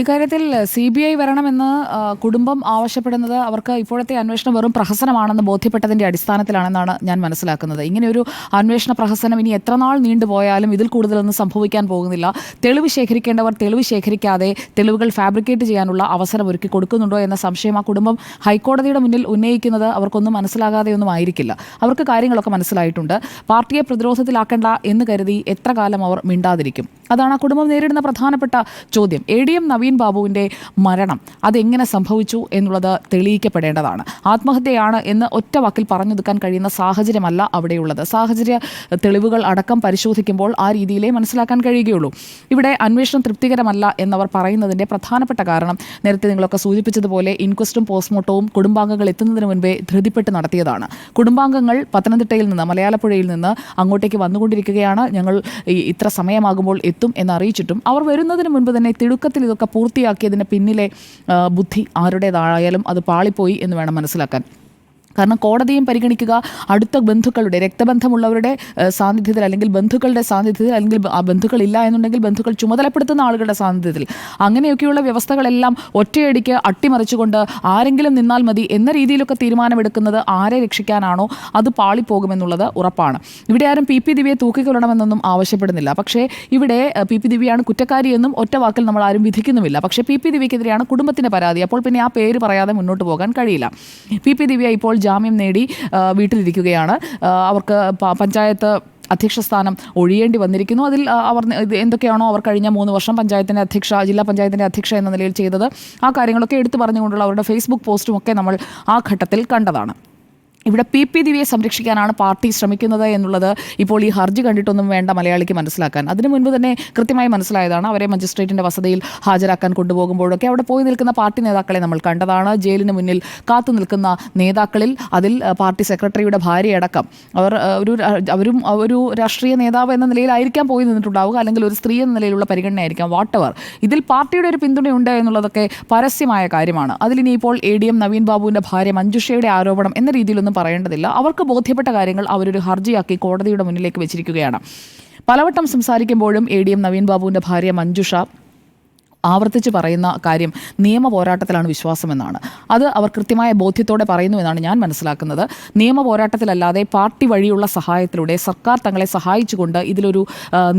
ഇക്കാര്യത്തിൽ C B I വരണമെന്ന് കുടുംബം ആവശ്യപ്പെടുന്നത് അവർക്ക് ഇപ്പോഴത്തെ അന്വേഷണം വെറും പ്രഹസനമാണെന്ന് ബോധ്യപ്പെട്ടതിന്റെ അടിസ്ഥാനത്തിലാണെന്നാണ് ഞാൻ മനസ്സിലാക്കുന്നത്. ഇങ്ങനെയൊരു അന്വേഷണ പ്രഹസനം ഇനി എത്ര നാൾ നീണ്ടുപോയാലും ഇതിൽ കൂടുതലൊന്നും സംഭവിക്കാൻ പോകുന്നില്ല. തെളിവ് ശേഖരിക്കേണ്ടവർ തെളിവ് ശേഖരിക്കാതെ തെളിവുകൾ ഫാബ്രിക്കേറ്റ് ചെയ്യാനുള്ള അവസരം ഒരുക്കി കൊടുക്കുന്നുണ്ടോ എന്ന സംശയം ആ കുടുംബം ഹൈക്കോടതിയുടെ മുന്നിൽ ഉന്നയിക്കുന്നത് അവർക്കൊന്നും മനസ്സിലാകാതെയൊന്നും ആയിരിക്കില്ല. അവർക്ക് കാര്യങ്ങളൊക്കെ മനസ്സിലായിട്ടുണ്ട്. പാർട്ടിയെ പ്രതിരോധത്തിലാക്കേണ്ട എന്ന് കരുതി എത്ര കാലം അവർ മിണ്ടാതിരിക്കും. അതാണ് ആ കുടുംബം നേരിടുന്ന പ്രധാനപ്പെട്ട ചോദ്യം. എ ഡി എം നവീൻ ബാബുവിന്റെ മരണം അതെങ്ങനെ സംഭവിച്ചു എന്നുള്ളത് തെളിയിക്കപ്പെടേണ്ടതാണ്. ആത്മഹത്യയാണ് എന്ന് ഒറ്റ വാക്കിൽ പറഞ്ഞൊതുക്കാൻ കഴിയുന്ന സാഹചര്യമല്ല അവിടെയുള്ളത്. സാഹചര്യ തെളിവുകൾ അടക്കം പരിശോധിക്കുമ്പോൾ ആ രീതിയിലേ മനസ്സിലാക്കാൻ കഴിയുകയുള്ളൂ. ഇവിടെ അന്വേഷണം തൃപ്തികരമല്ല എന്നവർ പറയുന്നതിന്റെ പ്രധാനപ്പെട്ട കാരണം നേരത്തെ നിങ്ങളൊക്കെ സൂചിപ്പിച്ചതുപോലെ ഇൻക്വസ്റ്റും പോസ്റ്റ്മോർട്ടവും കുടുംബാംഗങ്ങൾ എത്തുന്നതിന് മുൻപേ ധൃതിപ്പെട്ട് നടത്തിയതാണ്. കുടുംബാംഗങ്ങൾ പത്തനംതിട്ടയിൽ നിന്ന് മലയാളപ്പുഴയിൽ നിന്ന് അങ്ങോട്ടേക്ക് വന്നുകൊണ്ടിരിക്കുകയാണ്. ഞങ്ങൾ ഇത്ര സമയമാകുമ്പോൾ എത്തും എന്ന് അറിയിച്ചിട്ടും അവർ വരുന്നതിന് മുൻപ് തന്നെ തിടുക്കത്തിൽ ഇതൊക്കെ പൂർത്തിയാക്കിയതിന് പിന്നിലെ ബുദ്ധി ആരുടേതായാലും അത് പാളിപ്പോയി എന്ന് വേണം മനസ്സിലാക്കാൻ. കാരണം കോടതിയും പരിഗണിക്കുക അടുത്ത ബന്ധുക്കളുടെ രക്തബന്ധമുള്ളവരുടെ സാന്നിധ്യത്തിൽ അല്ലെങ്കിൽ ബന്ധുക്കളുടെ സാന്നിധ്യത്തിൽ അല്ലെങ്കിൽ ആ ബന്ധുക്കൾ ഇല്ല എന്നുണ്ടെങ്കിൽ ബന്ധുക്കൾ ചുമതലപ്പെടുത്തുന്ന ആളുകളുടെ സാന്നിധ്യത്തിൽ. അങ്ങനെയൊക്കെയുള്ള വ്യവസ്ഥകളെല്ലാം ഒറ്റയടിക്ക് അട്ടിമറിച്ചുകൊണ്ട് ആരെങ്കിലും നിന്നാൽ മതി എന്ന രീതിയിലൊക്കെ തീരുമാനമെടുക്കുന്നത് ആരെ രക്ഷിക്കാനാണോ അത് പാളിപ്പോകുമെന്നുള്ളത് ഉറപ്പാണ്. ഇവിടെ ആരും പി പി ദിവ്യയെ തൂക്കിക്കൊള്ളണമെന്നൊന്നും ആവശ്യപ്പെടുന്നില്ല. പക്ഷേ ഇവിടെ പി പി ദിവ്യയാണ് കുറ്റക്കാരിയെന്നും ഒറ്റ വാക്കിൽ നമ്മൾ ആരും വിധിക്കുന്നുമില്ല. പക്ഷേ പി പി ദിവ്യക്കെതിരെയാണ് കുടുംബത്തിന്റെ പരാതി. അപ്പോൾ പിന്നെ ആ പേര് പറയാതെ മുന്നോട്ട് പോകാൻ കഴിയില്ല. പി പി ദിവ്യ ഇപ്പോൾ ജാമ്യം നേടി വീട്ടിലിരിക്കുകയാണ്. അവർക്ക് പഞ്ചായത്ത് അധ്യക്ഷ സ്ഥാനം ഒഴിയേണ്ടി വന്നിരിക്കുന്നു. അതിൽ അവർ എന്തൊക്കെയാണോ അവർ കഴിഞ്ഞ മൂന്ന് വർഷം പഞ്ചായത്തിന്റെ അധ്യക്ഷ ജില്ലാ പഞ്ചായത്തിന്റെ അധ്യക്ഷ എന്ന നിലയിൽ ചെയ്തത്. ആ കാര്യങ്ങളൊക്കെ എടുത്തു പറഞ്ഞുകൊണ്ടുള്ള അവരുടെ ഫേസ്ബുക്ക് പോസ്റ്റും ഒക്കെ നമ്മൾ ആ ഘട്ടത്തിൽ കണ്ടതാണ്. ഇവിടെ പി പി ദിവ്യയെ സംരക്ഷിക്കാനാണ് പാർട്ടി ശ്രമിക്കുന്നത് എന്നുള്ളത് ഇപ്പോൾ ഈ ഹർജി കണ്ടിട്ടൊന്നും വേണ്ട മലയാളിക്ക് മനസ്സിലാക്കാൻ. അതിനു മുൻപ് തന്നെ കൃത്യമായി മനസ്സിലായതാണ് അവരെ മജിസ്ട്രേറ്റിന്റെ വസതിയിൽ ഹാജരാക്കാൻ കൊണ്ടുപോകുമ്പോഴൊക്കെ അവിടെ പോയി നിൽക്കുന്ന പാർട്ടി നേതാക്കളെ നമ്മൾ കണ്ടതാണ്. ജയിലിന് മുന്നിൽ കാത്തു നിൽക്കുന്ന നേതാക്കളിൽ അതിൽ പാർട്ടി സെക്രട്ടറിയുടെ ഭാര്യയടക്കം അവർ ഒരു അവരും ഒരു രാഷ്ട്രീയ നേതാവ് എന്ന നിലയിലായിരിക്കാം പോയി നിന്നിട്ടുണ്ടാവുക. അല്ലെങ്കിൽ ഒരു സ്ത്രീ എന്ന നിലയിലുള്ള പരിഗണനയായിരിക്കാം. വാട്ടവർ ഇതിൽ പാർട്ടിയുടെ ഒരു പിന്തുണയുണ്ട് എന്നുള്ളതൊക്കെ പരസ്യമായ കാര്യമാണ്. അതിലിനിയിപ്പോൾ എ ഡി എം നവീൻ ബാബുവിന്റെ ഭാര്യ മഞ്ജുഷയുടെ ആരോപണം എന്ന രീതിയിലൊന്നും പറയേണ്ടതില്ല. അവർക്ക് ബോധ്യപ്പെട്ട കാര്യങ്ങൾ അവരൊരു ഹർജിയാക്കി കോടതിയുടെ മുന്നിലേക്ക് വെച്ചിരിക്കുകയാണ്. പലവട്ടം സംസാരിക്കുമ്പോഴും എ ഡി എം നവീൻ ബാബുവിന്റെ ഭാര്യ മഞ്ജുഷ ആവർത്തിച്ച് പറയുന്ന കാര്യം നിയമ പോരാട്ടത്തിലാണ് വിശ്വാസമെന്നാണ്. അത് അവർ കൃത്യമായ ബോധ്യത്തോടെ പറയുന്നു എന്നാണ് ഞാൻ മനസ്സിലാക്കുന്നത്. നിയമ പോരാട്ടത്തിലല്ലാതെ പാർട്ടി വഴിയുള്ള സഹായത്തിലൂടെ സർക്കാർ തങ്ങളെ സഹായിച്ചുകൊണ്ട് ഇതിലൊരു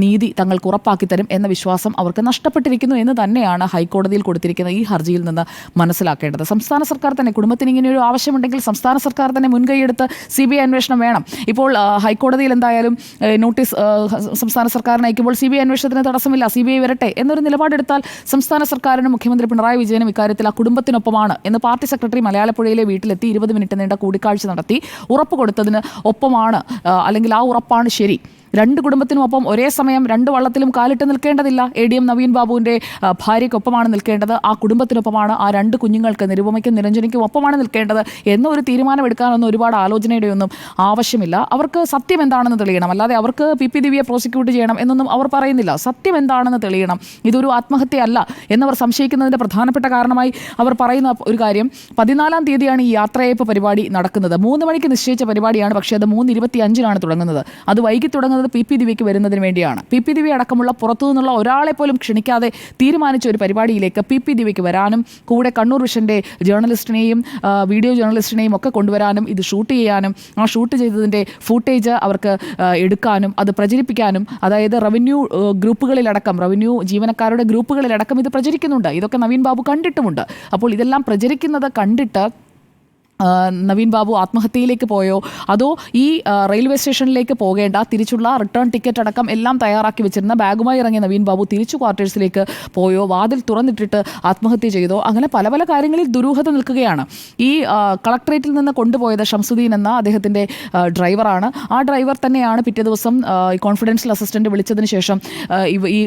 നീതി തങ്ങൾക്ക് ഉറപ്പാക്കി തരും എന്ന വിശ്വാസം അവർക്ക് നഷ്ടപ്പെട്ടിരിക്കുന്നു എന്ന് തന്നെയാണ് ഹൈക്കോടതിയിൽ കൊടുത്തിരിക്കുന്ന ഈ ഹർജിയിൽ നിന്ന് മനസ്സിലാക്കേണ്ടത്. സംസ്ഥാന സർക്കാർ തന്നെ കുടുംബത്തിന് ഇങ്ങനെയൊരു ആവശ്യമുണ്ടെങ്കിൽ സംസ്ഥാന സർക്കാർ തന്നെ മുൻകൈയെടുത്ത് സി ബി ഐ അന്വേഷണം വേണം. ഇപ്പോൾ ഹൈക്കോടതിയിൽ എന്തായാലും നോട്ടീസ് സംസ്ഥാന സർക്കാരിന് അയക്കുമ്പോൾ സി ബി ഐ അന്വേഷണത്തിന് തടസ്സമില്ല സി ബി ഐ വരട്ടെ എന്നൊരു നിലപാടെടുത്താൽ സംസ്ഥാന സർക്കാരിനും മുഖ്യമന്ത്രി പിണറായി വിജയനും ഇക്കാര്യത്തിൽ ആ കുടുംബത്തിനൊപ്പമാണ് എന്ന് പാർട്ടി സെക്രട്ടറി മലയാളപ്പുഴയിലെ വീട്ടിലെത്തി ഇരുപത് മിനിറ്റ് നീണ്ട കൂടിക്കാഴ്ച നടത്തി. ഉറപ്പ് കൊടുത്തതിന് ഒപ്പമാണ് അല്ലെങ്കിൽ ആ ഉറപ്പാണ് ശരി. രണ്ട് കുടുംബത്തിനുമൊപ്പം ഒരേ സമയം രണ്ട് വള്ളത്തിലും കാലിട്ട് നിൽക്കേണ്ടതില്ല. എ ഡി എം നവീൻ ബാബുവിന്റെ ഭാര്യയ്ക്കൊപ്പമാണ് നിൽക്കേണ്ടത്. ആ കുടുംബത്തിനൊപ്പമാണ് ആ രണ്ട് കുഞ്ഞുങ്ങൾക്ക് നിരുപമയ്ക്കും നിരഞ്ജനയ്ക്കും ഒപ്പമാണ് നിൽക്കേണ്ടത് എന്നൊരു തീരുമാനമെടുക്കാനൊന്നും ഒരുപാട് ആലോചനയുടെ ഒന്നും ആവശ്യമില്ല. അവർക്ക് സത്യം എന്താണെന്ന് തെളിയണം. അല്ലാതെ അവർക്ക് പി പി ദിവ്യയെ പ്രോസിക്യൂട്ട് ചെയ്യണം എന്നൊന്നും അവർ പറയുന്നില്ല. സത്യം എന്താണെന്ന് തെളിയണം. ഇതൊരു ആത്മഹത്യയല്ല എന്നവർ സംശയിക്കുന്നതിന്റെ പ്രധാനപ്പെട്ട കാരണമായി അവർ പറയുന്ന ഒരു കാര്യം. പതിനാലാം തീയതിയാണ് ഈ യാത്രയയപ്പ് പരിപാടി നടക്കുന്നത്. മൂന്ന് മണിക്ക് നിശ്ചയിച്ച പരിപാടിയാണ് പക്ഷേ അത് മൂന്ന് ഇരുപത്തി അഞ്ചിനാണ് തുടങ്ങുന്നത്. അത് വൈകി തുടങ്ങുന്നത് പി പി ദിവ്യയ്ക്ക് വരുന്നതിന് വേണ്ടിയാണ്. പി പി ദിവ്യ അടക്കമുള്ള പുറത്തു നിന്നുള്ള ഒരാളെ പോലും ക്ഷണിക്കാതെ തീരുമാനിച്ച ഒരു പരിപാടിയിലേക്ക് പി പി ദിവ്യയ്ക്ക് വരാനും കൂടെ കണ്ണൂർ വിഷന്റെ ജേർണലിസ്റ്റിനെയും വീഡിയോ ജേർണലിസ്റ്റിനെയും ഒക്കെ കൊണ്ടുവരാനും ഇത് ഷൂട്ട് ചെയ്യാനും ആ ഷൂട്ട് ചെയ്തതിന്റെ ഫൂട്ടേജ് അവർക്ക് എടുക്കാനും അത് പ്രചരിപ്പിക്കാനും അതായത് റവന്യൂ ഗ്രൂപ്പുകളിലടക്കം റവന്യൂ ജീവനക്കാരുടെ ഗ്രൂപ്പുകളിലടക്കം ഇത് പ്രചരിക്കുന്നുണ്ട്. ഇതൊക്കെ നവീൻ ബാബു കണ്ടിട്ടുമുണ്ട്. അപ്പോൾ ഇതെല്ലാം പ്രചരിക്കുന്നത് കണ്ടിട്ട് നവീൻ ബാബു ആത്മഹത്യയിലേക്ക് പോയോ? അതോ ഈ റെയിൽവേ സ്റ്റേഷനിലേക്ക് പോകേണ്ട തിരിച്ചുള്ള റിട്ടേൺ ടിക്കറ്റ് അടക്കം എല്ലാം തയ്യാറാക്കി വെച്ചിരുന്ന ബാഗുമായി ഇറങ്ങിയ നവീൻ ബാബു തിരിച്ചു ക്വാർട്ടേഴ്സിലേക്ക് പോയോ? വാതിൽ തുറന്നിട്ടിട്ട് ആത്മഹത്യ ചെയ്തോ? അങ്ങനെ പല പല കാര്യങ്ങളിൽ ദുരൂഹത നിൽക്കുകയാണ്. ഈ കളക്ട്രേറ്റിൽ നിന്ന് കൊണ്ടുപോയത് ഷംസുദ്ദീൻ എന്ന അദ്ദേഹത്തിന്റെ ഡ്രൈവറാണ്. ആ ഡ്രൈവർ തന്നെയാണ് പിറ്റേ ദിവസം ഈ കോൺഫിഡൻഷ്യൽ അസിസ്റ്റന്റ് വിളിച്ചതിന് ശേഷം ഈ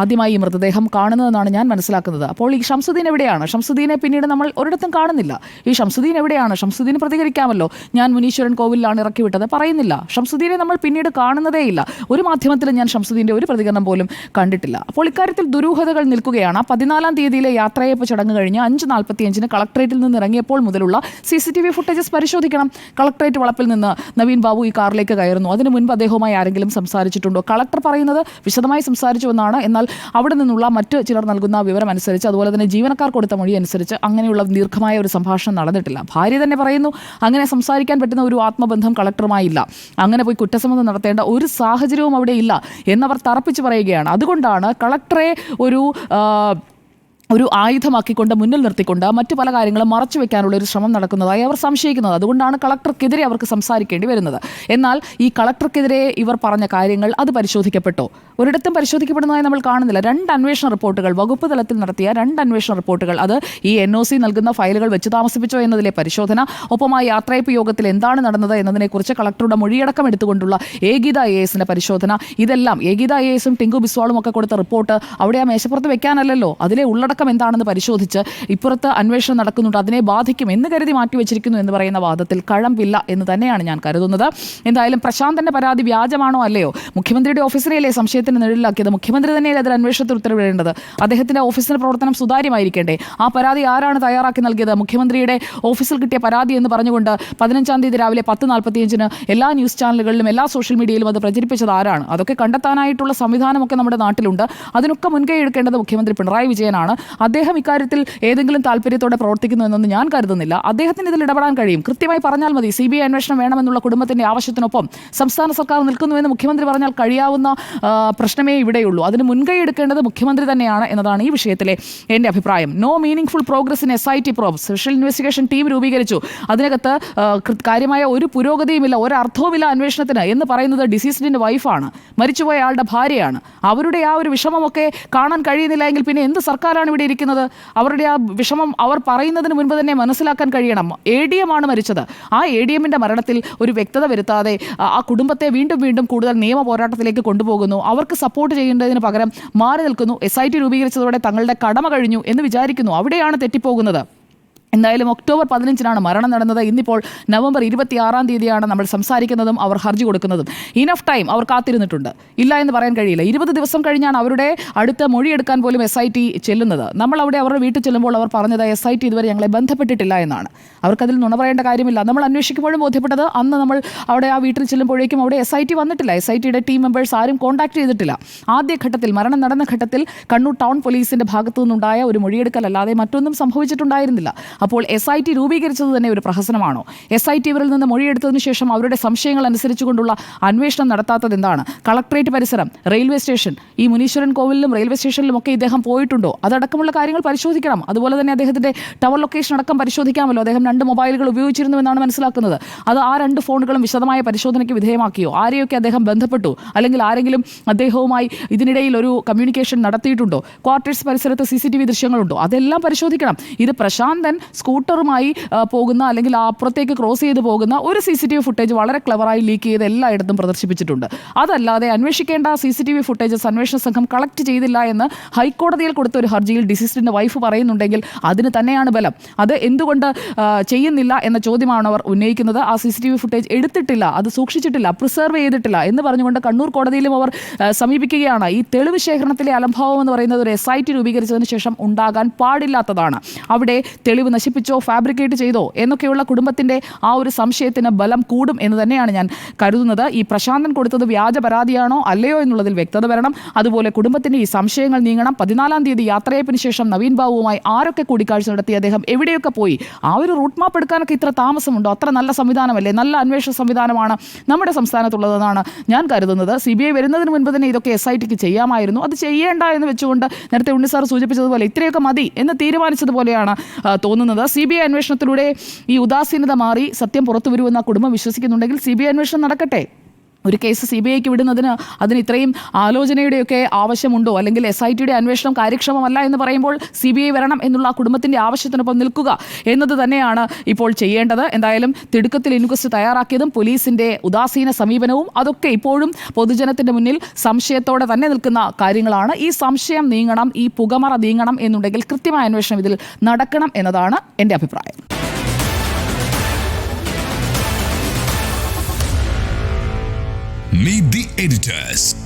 ആദ്യമായി ഈ മൃതദേഹം കാണുന്നതെന്നാണ് ഞാൻ മനസ്സിലാക്കുന്നത്. അപ്പോൾ ഈ ഷംസുദ്ദീൻ എവിടെയാണ്? ഷംസുദ്ദീനെ പിന്നീട് നമ്മൾ ഒരിടത്തും കാണുന്നില്ല. ഈ ഷംസുദ്ദീൻ എവിടെയാണ് എന്താണ് ഷംസുദ്ദീൻ പ്രതികരിക്കാമല്ലോ. ഞാൻ മുനീശ്വരൻ കോവിലാണ് ഇറക്കി വിട്ടത് പറയുന്നില്ല. ഷംസുദ്ദീനെ നമ്മൾ പിന്നീട് കാണുന്നതേയില്ല. ഒരു മാധ്യമത്തിലും ഞാൻ ഷംസുദ്ദീന്റെ ഒരു പ്രതികരണം പോലും കണ്ടിട്ടില്ല. അപ്പോൾ ഇക്കാര്യത്തിൽ ദുരൂഹതകൾ നിൽക്കുകയാണ്. പതിനാലാം തീയതിയിലെ യാത്രയപ്പ് ചടങ്ങ് കഴിഞ്ഞ് അഞ്ച് നാൽപ്പത്തിയഞ്ചിന് കളക്ടറേറ്റിൽ നിന്ന് ഇറങ്ങിയപ്പോൾ മുതലുള്ള C C T V footages പരിശോധിക്കണം. കളക്ടറേറ്റ് വളപ്പിൽ നിന്ന് നവീൻ ബാബു ഈ കാറിലേക്ക് കയറുന്നു. അതിനു മുൻപ് അദ്ദേഹവുമായി ആരെങ്കിലും സംസാരിച്ചിട്ടുണ്ടോ? കളക്ടർ പറയുന്നത് വിശദമായി സംസാരിച്ചു എന്നാണ് എന്നാൽ അവിടെ നിന്നുള്ള മറ്റ് ചിലർ നൽകുന്ന വിവരം അനുസരിച്ച് അതുപോലെ തന്നെ ജീവനക്കാർ കൊടുത്ത മൊഴി അനുസരിച്ച് അങ്ങനെയുള്ള ദീർഘമായ ഒരു സംഭാഷണം നടന്നിട്ടില്ല. ഭാര്യ തന്നെ പറയുന്നു അങ്ങനെ സംസാരിക്കാൻ പറ്റുന്ന ഒരു ആത്മബന്ധം കളക്ടറുമായില്ല. അങ്ങനെ പോയി കുറ്റസമ്മതം നടത്തേണ്ട ഒരു സാഹചര്യവും അവിടെ ഇല്ല എന്നവർ തറപ്പിച്ച് പറയുകയാണ്. അതുകൊണ്ടാണ് കളക്ടറെ ഒരു ഒരു ആയുധമാക്കിക്കൊണ്ട് മുന്നിൽ നിർത്തിക്കൊണ്ട് മറ്റു പല കാര്യങ്ങളും മറച്ചു വെക്കാനുള്ള ഒരു ശ്രമം നടക്കുന്നതായി അവർ സംശയിക്കുന്നത്. അതുകൊണ്ടാണ് കളക്ടർക്കെതിരെ അവർക്ക് സംസാരിക്കേണ്ടി വരുന്നത്. എന്നാൽ ഈ കളക്ടർക്കെതിരെ ഇവർ പറഞ്ഞ കാര്യങ്ങൾ അത് പരിശോധിക്കപ്പെട്ടോ? ഒരിടത്തും പരിശോധിക്കപ്പെടുന്നതായി നമ്മൾ കാണുന്നില്ല. രണ്ട് അന്വേഷണ റിപ്പോർട്ടുകൾ വകുപ്പ് തലത്തിൽ നടത്തിയ രണ്ട് അന്വേഷണ റിപ്പോർട്ടുകൾ അത് ഈ എൻ ഒ സി നൽകുന്ന ഫയലുകൾ വെച്ച് താമസിപ്പിച്ചോ എന്നതിലെ പരിശോധന ഒപ്പം ആ യാത്രയപ്പ് യോഗത്തിൽ എന്താണ് നടന്നത് എന്നതിനെക്കുറിച്ച് കളക്ടറുടെ മൊഴിയടക്കം എടുത്തുകൊണ്ടുള്ള ഏകീത ഐ എസിന്റെ പരിശോധന. ഇതെല്ലാം ഏകീത ഐ എസും ടിങ്കു ബിസ്വാളും ഒക്കെ കൊടുത്ത റിപ്പോർട്ട് അവിടെ ആ മേശപ്പുറത്ത് വെക്കാനല്ലല്ലോ. അതിലെ ഉള്ളടക്കം എന്താണെന്ന് പരിശോധിച്ച് ഇപ്പുറത്ത് അന്വേഷണം നടക്കുന്നുണ്ട്. അതിനെ ബാധിക്കും എന്ന് കരുതി മാറ്റിവെച്ചിരിക്കുന്നു എന്ന് പറയുന്ന വാദത്തിൽ കഴമ്പില്ല എന്ന് തന്നെയാണ് ഞാൻ കരുതുന്നത്. എന്തായാലും പ്രശാന്തന്റെ പരാതി വ്യാജമാണോ അല്ലയോ? മുഖ്യമന്ത്രിയുടെ ഓഫീസിനെയല്ലേ സംശയത്തിന് നിഴലിലാക്കിയത്? മുഖ്യമന്ത്രി തന്നെയല്ലേ അതിൽ അന്വേഷണത്തിൽ ഉത്തരവിടേണ്ടത്? അദ്ദേഹത്തിന്റെ ഓഫീസിന്റെ പ്രവർത്തനം സുതാര്യമായിരിക്കേണ്ടേ? ആ പരാതി ആരാണ് തയ്യാറാക്കി നൽകിയത്? മുഖ്യമന്ത്രിയുടെ ഓഫീസിൽ കിട്ടിയ പരാതി എന്ന് പറഞ്ഞുകൊണ്ട് പതിനഞ്ചാം തീയതി രാവിലെ പത്ത് നാൽപ്പത്തിയഞ്ചിന് എല്ലാ ന്യൂസ് ചാനലുകളിലും എല്ലാ സോഷ്യൽ മീഡിയയിലും അത് പ്രചരിപ്പിച്ചത് ആരാണ്? അതൊക്കെ കണ്ടെത്താനായിട്ടുള്ള സംവിധാനമൊക്കെ നമ്മുടെ നാട്ടിലുണ്ട്. അതിനൊക്കെ മുൻകൈ എടുക്കേണ്ടത് മുഖ്യമന്ത്രി പിണറായി വിജയനാണ്. അദ്ദേഹം ഇക്കാര്യത്തിൽ ഏതെങ്കിലും താല്പര്യത്തോടെ പ്രവർത്തിക്കുന്നു എന്നൊന്നും ഞാൻ കരുതുന്നില്ല. അദ്ദേഹത്തിന് ഇതിൽ ഇടപെടാൻ കഴിയും. കൃത്യമായി പറഞ്ഞാൽ മതി സി ബി ഐ അന്വേഷണം വേണമെന്നുള്ള കുടുംബത്തിന്റെ ആവശ്യത്തിനൊപ്പം സംസ്ഥാന സർക്കാർ നിൽക്കുന്നുവെന്ന് മുഖ്യമന്ത്രി പറഞ്ഞാൽ കഴിയാവുന്ന പ്രശ്നമേ ഇവിടെയുള്ളൂ. അതിന് മുൻകൈ എടുക്കേണ്ടത് മുഖ്യമന്ത്രി തന്നെയാണ് എന്നതാണ് ഈ വിഷയത്തിലെ എന്റെ അഭിപ്രായം. No meaning full progress in S I T probe special investigation team രൂപീകരിച്ചു. അതിനകത്ത് കാര്യമായ ഒരു പുരോഗതിയുമില്ല ഒരർത്ഥവുമില്ല അന്വേഷണത്തിന് എന്ന് പറയുന്നത് ഡിസീസ്ഡിന്റെ വൈഫാണ്. മരിച്ചുപോയ ആളുടെ ഭാര്യയാണ്. അവരുടെ ആ ഒരു വിഷമമൊക്കെ കാണാൻ കഴിയുന്നില്ല എങ്കിൽ പിന്നെ എന്ത് സർക്കാരാണ് ഇവിടെ ഇരിക്കുന്നത്. അവരുടെ ആ വിഷമം അവർ പറയുന്നതിന് മുൻപ് തന്നെ മനസ്സിലാക്കാൻ കഴിയണം. എ ഡി എം ആണ് മരിച്ചത്. ആ എ ഡി എമ്മിന്റെ മരണത്തിൽ ഒരു വ്യക്തത വരുത്താതെ ആ- കുടുംബത്തെ വീണ്ടും വീണ്ടും കൂടുതൽ നിയമ പോരാട്ടത്തിലേക്ക് കൊണ്ടുപോകുന്നു. അവർക്ക് സപ്പോർട്ട് ചെയ്യേണ്ടതിന് പകരം മാറി നിൽക്കുന്നു. എസ് ഐ ടി രൂപീകരിച്ചതോടെ തങ്ങളുടെ കടമ കഴിഞ്ഞു എന്ന് വിചാരിക്കുന്നു. അവിടെയാണ് തെറ്റിപ്പോകുന്നത്. എന്തായാലും ഒക്ടോബർ പതിനഞ്ചിനാണ് മരണം നടന്നത്. ഇന്നിപ്പോൾ നവംബർ ഇരുപത്തിയാറാം തീയതിയാണ് നമ്മൾ സംസാരിക്കുന്നതും അവർ ഹർജി കൊടുക്കുന്നതും. ഇനഫ് ടൈം അവർ കാത്തിരുന്നിട്ടുണ്ട്. ഇല്ല എന്ന് പറയാൻ കഴിയില്ല. ഇരുപത് ദിവസം കഴിഞ്ഞാണ് അവരുടെ അടുത്ത മൊഴിയെടുക്കാൻ പോലും എസ് ഐ ടി ചെല്ലുന്നത്. നമ്മൾ അവിടെ അവരുടെ വീട്ടിൽ ചെല്ലുമ്പോൾ അവർ പറഞ്ഞത് എസ് ഐ ടി ഇതുവരെ ഞങ്ങളെ ബന്ധപ്പെട്ടിട്ടില്ല എന്നാണ്. അവർക്കതിൽ നുണ പറയേണ്ട കാര്യമില്ല. നമ്മൾ അന്വേഷിക്കുമ്പോഴും ബോധ്യപ്പെട്ടത് അന്ന് നമ്മൾ അവിടെ ആ വീട്ടിൽ ചെല്ലുമ്പോഴേക്കും അവിടെ എസ് ഐ ടി വന്നിട്ടില്ല. എസ് ഐ ടിയുടെ ടീം മെമ്പേഴ്സ് ആരും കോൺടാക്ട് ചെയ്തിട്ടില്ല. ആദ്യ ഘട്ടത്തിൽ മരണം നടന്ന ഘട്ടത്തിൽ കണ്ണൂർ ടൗൺ പോലീസിന്റെ ഭാഗത്തു നിന്നുണ്ടായ ഒരു മൊഴിയെടുക്കലല്ലാതെ മറ്റൊന്നും സംഭവിച്ചിട്ടുണ്ടായിരുന്നില്ല. അപ്പോൾ എസ് ഐ ടി രൂപീകരിച്ചത് തന്നെ ഒരു പ്രഹസനമാണോ? എസ് ഐ ടി ഇവരിൽ നിന്ന് മൊഴിയെടുത്തതിനു ശേഷം അവരുടെ സംശയങ്ങൾ അനുസരിച്ചുകൊണ്ടുള്ള അന്വേഷണം നടത്താത്തത് എന്താണ്? കളക്ട്രേറ്റ് പരിസരം റെയിൽവേ സ്റ്റേഷൻ ഈ മുനീശ്വരൻ കോവിലിലും റെയിൽവേ സ്റ്റേഷനിലും ഒക്കെ ഇദ്ദേഹം പോയിട്ടുണ്ടോ? അതടക്കമുള്ള കാര്യങ്ങൾ പരിശോധിക്കണം. അതുപോലെ തന്നെ അദ്ദേഹത്തിന്റെ ടവർ ലൊക്കേഷൻ അടക്കം പരിശോധിക്കാമല്ലോ. അദ്ദേഹം രണ്ട് മൊബൈലുകൾ ഉപയോഗിച്ചിരുന്നു എന്നാണ് മനസ്സിലാക്കുന്നത്. അത് ആ രണ്ട് ഫോണുകളും വിശദമായ പരിശോധനയ്ക്ക് വിധേയമാക്കിയോ? ആരെയൊക്കെ അദ്ദേഹം ബന്ധപ്പെട്ടു? അല്ലെങ്കിൽ ആരെങ്കിലും അദ്ദേഹവുമായി ഇതിനിടയിൽ ഒരു കമ്മ്യൂണിക്കേഷൻ നടത്തിയിട്ടുണ്ടോ? ക്വാർട്ടേഴ്സ് പരിസരത്ത് സി സി ടി വി ദൃശ്യങ്ങളുണ്ടോ? അതെല്ലാം പരിശോധിക്കണം. ഇത് പ്രശാന്തൻ സ്കൂട്ടറുമായി പോകുന്ന അല്ലെങ്കിൽ അപ്പുറത്തേക്ക് ക്രോസ് ചെയ്ത് പോകുന്ന ഒരു C C T V footage വളരെ ക്ലവറായി ലീക്ക് ചെയ്ത് എല്ലായിടത്തും പ്രദർശിപ്പിച്ചിട്ടുണ്ട്. അതല്ലാതെ അന്വേഷിക്കേണ്ട C C T V footages അന്വേഷണ സംഘം കളക്ട് ചെയ്തില്ല എന്ന് ഹൈക്കോടതിയിൽ കൊടുത്ത ഒരു ഹർജിയിൽ ഡിസിസ്റ്റിന്റെ വൈഫ് പറയുന്നുണ്ടെങ്കിൽ അതിന് തന്നെയാണ് ബലം. അത് എന്തുകൊണ്ട് ചെയ്യുന്നില്ല എന്ന ചോദ്യമാണ് അവർ ഉന്നയിക്കുന്നത്. ആ C C T V footage എടുത്തിട്ടില്ല അത് സൂക്ഷിച്ചിട്ടില്ല പ്രിസർവ് ചെയ്തിട്ടില്ല എന്ന് പറഞ്ഞുകൊണ്ട് കണ്ണൂർ കോടതിയിലും അവർ സമീപിക്കുകയാണ്. ഈ തെളിവ് ശേഖരണത്തിലെ അലംഭാവം എന്ന് പറയുന്നത് ഒരു എസ് ഐ ടി രൂപീകരിച്ചതിന് ശേഷം ഉണ്ടാകാൻ പാടില്ലാത്തതാണ്. അവിടെ തെളിവ് നശിപ്പിച്ചോ ഫാബ്രിക്കേറ്റ് ചെയ്തോ എന്നൊക്കെയുള്ള കുടുംബത്തിന്റെ ആ ഒരു സംശയത്തിന് ബലം കൂടും എന്ന് തന്നെയാണ് ഞാൻ കരുതുന്നത്. ഈ പ്രശാന്തൻ കൊടുത്തത് വ്യാജ പരാതിയാണോ അല്ലയോ എന്നുള്ളതിൽ വ്യക്തത വരണം. അതുപോലെ കുടുംബത്തിന്റെ ഈ സംശയങ്ങൾ നീങ്ങണം. പതിനാലാം തീയതി യാത്രയപ്പിന് ശേഷം നവീൻ ബാബുവുമായി ആരൊക്കെ കൂടിക്കാഴ്ച നടത്തി അദ്ദേഹം എവിടെയൊക്കെ പോയി? ആ ഒരു റൂട്ട് മാപ്പ് എടുക്കാനൊക്കെ ഇത്ര താമസമുണ്ടോ? അത്ര നല്ല സംവിധാനമല്ലേ? നല്ല അന്വേഷണ സംവിധാനമാണ് നമ്മുടെ സംസ്ഥാനത്തുള്ളതെന്നാണ് ഞാൻ കരുതുന്നത്. സി ബി ഐ വരുന്നതിന് മുൻപ് തന്നെ ഇതൊക്കെ എസ് ഐ ടിക്ക് ചെയ്യാമായിരുന്നു. അത് ചെയ്യേണ്ട എന്ന് വെച്ചുകൊണ്ട് നേരത്തെ ഉണ്ണി സാർ സൂചിപ്പിച്ചതുപോലെ ഇത്രയൊക്കെ മതി എന്ന് തീരുമാനിച്ചതുപോലെയാണ് ആ, തോന്നുന്നത് സി ബി ഐ അന്വേഷണത്തിലൂടെ ഈ ഉദാസീനത മാറി സത്യം പുറത്തു വരുമെന്ന് ആ കുടുംബം വിശ്വസിക്കുന്നുണ്ടെങ്കിൽ സി ബി ഐ അന്വേഷണം നടക്കട്ടെ. ഒരു കേസ് സി ബി ഐക്ക് വിടുന്നതിന് അതിന് ഇത്രയും ആലോചനയുടെയൊക്കെ ആവശ്യമുണ്ടോ? അല്ലെങ്കിൽ എസ് ഐ ടിയുടെ അന്വേഷണം കാര്യക്ഷമമല്ല എന്ന് പറയുമ്പോൾ സി ബി ഐ വരണം എന്നുള്ള ആ കുടുംബത്തിന്റെ ആവശ്യത്തിനൊപ്പം നിൽക്കുക എന്നത് തന്നെയാണ് ഇപ്പോൾ ചെയ്യേണ്ടത്. എന്തായാലും തിടുക്കത്തിൽ ഇൻക്വസ്റ്റ് തയ്യാറാക്കിയതും പോലീസിന്റെ ഉദാസീന സമീപനവും അതൊക്കെ ഇപ്പോഴും പൊതുജനത്തിന്റെ മുന്നിൽ സംശയത്തോടെ തന്നെ നിൽക്കുന്ന കാര്യങ്ങളാണ്. ഈ സംശയം നീങ്ങണം ഈ പുകമറ നീങ്ങണം എന്നുണ്ടെങ്കിൽ കൃത്യമായ അന്വേഷണം ഇതിൽ നടക്കണം എന്നതാണ് എന്റെ അഭിപ്രായം. Meet the editors.